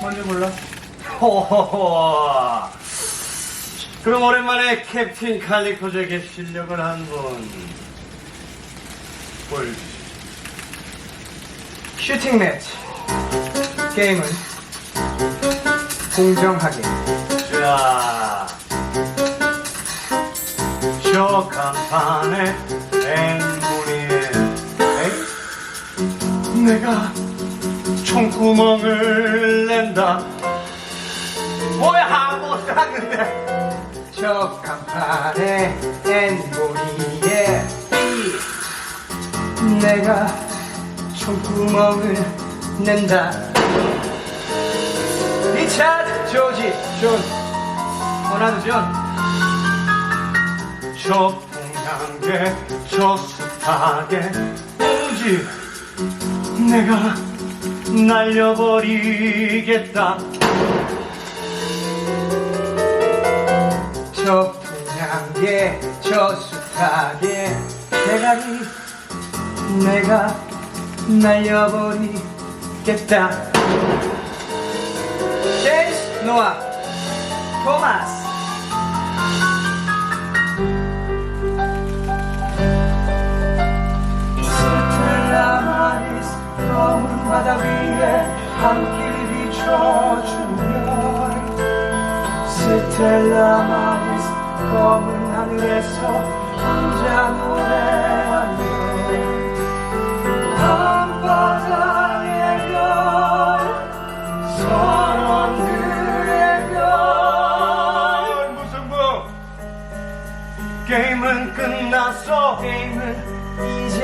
먼저 골라. 호호호. 그럼 오랜만에 캡틴 칼리코즈에게 실력을 한번 보여주시죠. 슈팅 매치. 게임은 공정하게. 자, 저 간판에 앵무리에? 내가 총구멍을 낸다. 뭐야 안 했는데. 저 간판에 앤고리에 삐 내가 총구멍을 낸다 리차드 조지 존 호나드 존저 풍량계 저 숱하게 우지 내가 날려버리겠다. 저 풍량계 저 숱하게 대가리 내가 날려버리겠다. 제임스 노아 토마스 주면 스텔라 마리스 검은 하늘에서 혼자 노래하며 밤바다의 별 선원들의 별 무슨 뭐 게임은 끝났어. 게임은 이제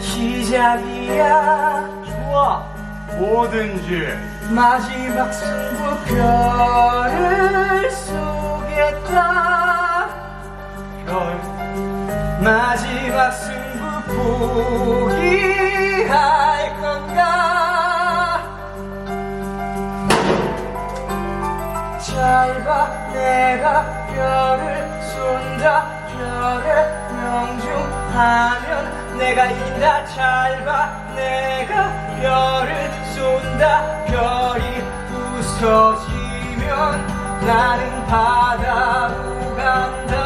시작이야. 좋아 뭐든지 마지막 승부 별을 쏘겠다. 별. 마지막 승부 포기할 건가? 잘봐 내가 별을 쏜다 별의 명중하면 내가 이긴다 잘 봐. 내가 별을 쏜다. 별이 부서지면 나는 바다로 간다.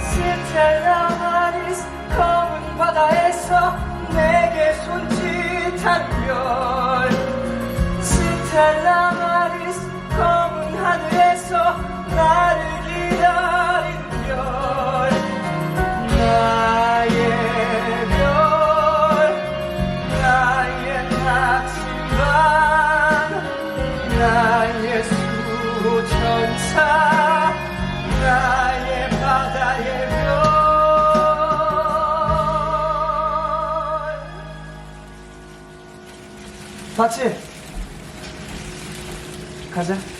스텔라 마리스 검은 바다에서 내게 손짓한 별. 스텔라 나의 수호천사 나의 바다의 별 봤지? 가자